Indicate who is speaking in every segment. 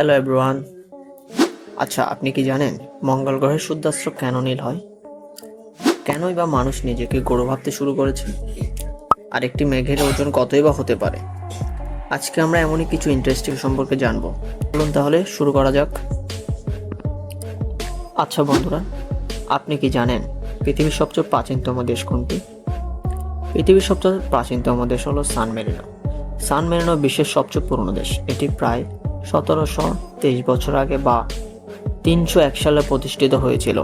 Speaker 1: Hello everyone আচ্ছা আপনি কি জানেন মঙ্গল গ্রহের সূর্যাস্ত কেন নীল হয়? কেনই বা মানুষ নিজেকে গরু ভাবতে শুরু করেছে? আর একটি মেঘের ওজন কতই বা হতে পারে? আজকে আমরা এমনই কিছু ইন্টারেস্টিং সম্পর্কে জানব। বলুন তাহলে শুরু করা যাক। আচ্ছা বন্ধুরা, আপনি কি জানেন পৃথিবীর সবচেয়ে প্রাচীনতম দেশ কোনটি? পৃথিবীর সবচেয়ে প্রাচীনতম দেশ হলো সান মেরিনো। সান মেরিনো বিশ্বের সবচেয়ে পুরনো দেশ। এটি প্রায় সতেরোশো তেইশ বছর আগে বা তিনশো এক সালে প্রতিষ্ঠিত হয়েছিল।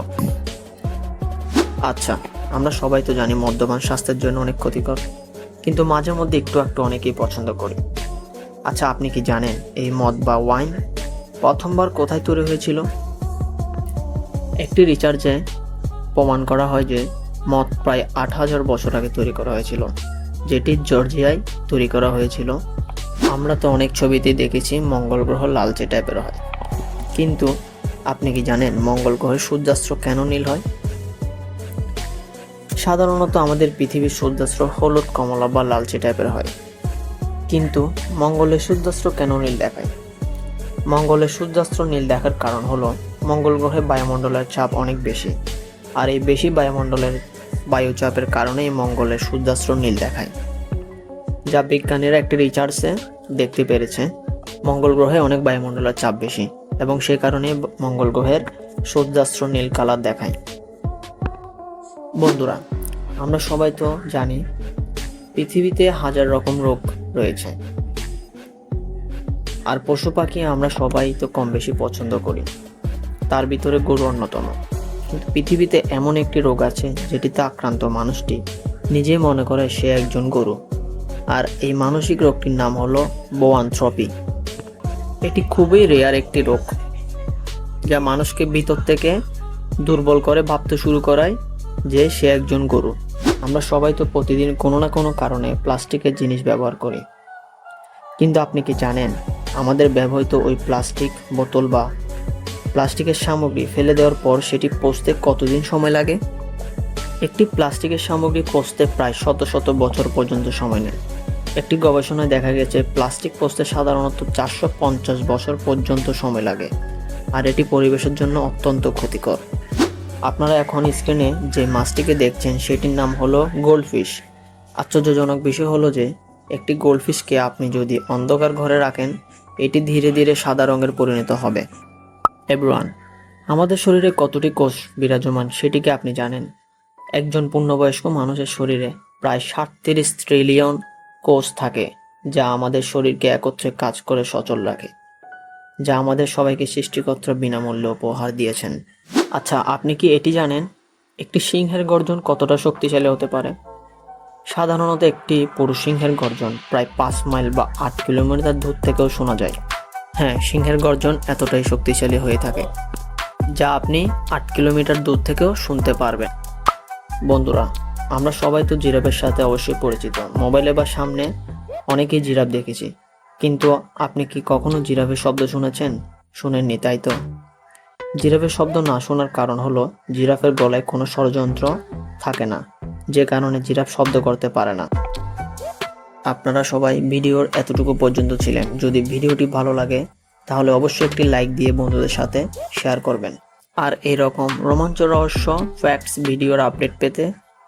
Speaker 1: আচ্ছা আমরা সবাই তো জানি মদ্যপান স্বাস্থ্যের জন্য অনেক ক্ষতিকর, কিন্তু মাঝে মধ্যে একটু একটু অনেকেই পছন্দ করি। আচ্ছা আপনি কি জানেন এই মদ বা ওয়াইন প্রথমবার কোথায় তৈরি হয়েছিল? একটি রিচার্জে প্রমাণ করা হয় যে মদ প্রায় আট হাজার বছর আগে তৈরি করা হয়েছিল, যেটি জর্জিয়ায় তৈরি করা হয়েছিল। আমরা তো অনেক ছবিতেই দেখেছি মঙ্গল গ্রহ লালচে টাইপের হয়। কিন্তু আপনি কি জানেন মঙ্গল গ্রহের সূর্যাস্ত্র কেন নীল হয়? সাধারণত আমাদের পৃথিবীর সূর্যাস্ত্র হলুদ, কমলা বা লালচে টাইপের হয়। কিন্তু মঙ্গলের সূর্যাস্ত্র কেন নীল দেখায়? মঙ্গলের সূর্যাস্ত্র নীল দেখার কারণ হলো মঙ্গল গ্রহে বায়ুমণ্ডলের চাপ অনেক বেশি। আর এই বেশি বায়ুমণ্ডলের বায়ুচাপের কারণেই মঙ্গলের সূর্যাস্ত্র নীল দেখায়। যা বিজ্ঞানীরা একটি রিসার্চে দেখতে পেরেছে। মঙ্গল গ্রহে অনেক বায়ুমণ্ডলের চাপ বেশি এবং সে কারণে মঙ্গল গ্রহের সূর্যাস্ত নীল কালার দেখায়। বন্ধুরা, আমরা সবাই তো জানি পৃথিবীতে হাজার রকম রোগ রয়েছে। আর পশু পাখি আমরা সবাই তো কম বেশি পছন্দ করি। তার ভিতরে গরু অন্যতম। কিন্তু পৃথিবীতে এমন একটি রোগ আছে যেটিতে আক্রান্ত মানুষটি নিজেই মনে করে সে একজন গরু। আর এই মানসিক রোগটির নাম হলো বোয়ানথ্রপি। এটি খুবই রেয়ার একটি রোগ, যা মানুষকে ভিতর থেকে দুর্বল করে ভাবতে শুরু করায় যে সে একজন গরু। আমরা সবাই তো প্রতিদিন কোনো না কোনো কারণে প্লাস্টিকের জিনিস ব্যবহার করি। কিন্তু আপনি কি জানেন, আমাদের ব্যবহৃত ওই প্লাস্টিক বোতল বা প্লাস্টিকের সামগ্রী ফেলে দেওয়ার পর সেটি পচতে কতদিন সময় লাগে? একটি প্লাস্টিকের সামগ্রী পচতে প্রায় শত শত বছর পর্যন্ত সময় নেয়। একটি গবেষণায় দেখা গেছে, প্লাস্টিক পচতে সাধারণত চারশো পঞ্চাশ বছর পর্যন্ত সময় লাগে, আর এটি পরিবেশের জন্য অত্যন্ত ক্ষতিকর। আপনারা এখন স্ক্রিনে যে মাছটিকে দেখছেন, সেটির নাম হলো গোল্ডফিশ। আশ্চর্যজনক বিষয় হলো যে, একটি গোল্ডফিশকে আপনি যদি অন্ধকার ঘরে রাখেন, এটি ধীরে ধীরে সাদা রঙের পরিণত হবে। এভরিওয়ান, আমাদের শরীরে কতটি কোষ বিরাজমান সেটিকে আপনি জানেন? একজন পূর্ণবয়স্ক মানুষের শরীরে প্রায় সাতত্রিশ ট্রিলিয়ন কোষ থাকে, যা আমাদের শরীরকে একত্রে কাজ করে সচল রাখে, যা আমাদের সবাইকে সৃষ্টিকর্তা বিনামূল্যে উপহার দিয়েছেন। আচ্ছা আপনি কি এটি জানেন? একটি সিংহের গর্জন কতটা শক্তিশালী হতে পারে? সাধারণত একটি পুরুষ সিংহের গর্জন প্রায় পাঁচ মাইল বা আট কিলোমিটার দূর থেকেও শোনা যায়। হ্যাঁ সিংহের গর্জন এতটাই শক্তিশালী হয়ে থাকে, যা আপনি আট কিলোমিটার দূর থেকেও শুনতে পারবেন। বন্ধুরা আমরা সবাই তো জিরাফের সাথে অবশ্যই পরিচিত। মোবাইলে বা সামনে অনেকেই জিরাফ দেখেছি। কিন্তু আপনি কি কখনো জিরাফের শব্দ শুনেছেন? শুনেননি, তাই তো? জিরাফের শব্দ না শোনার কারণ হলো জিরাফের গলায় কোনো ষড়যন্ত্র থাকে না, যে কারণে জিরাফ শব্দ করতে পারে না। আপনারা সবাই ভিডিওর এতটুকু পর্যন্ত ছিলেন। যদি ভিডিওটি ভালো লাগে, তাহলে অবশ্যই একটি লাইক দিয়ে বন্ধুদের সাথে শেয়ার করবেন। আর এরকম রোমাঞ্চ রহস্য ফ্যাক্টস ভিডিওর আপডেট পেতে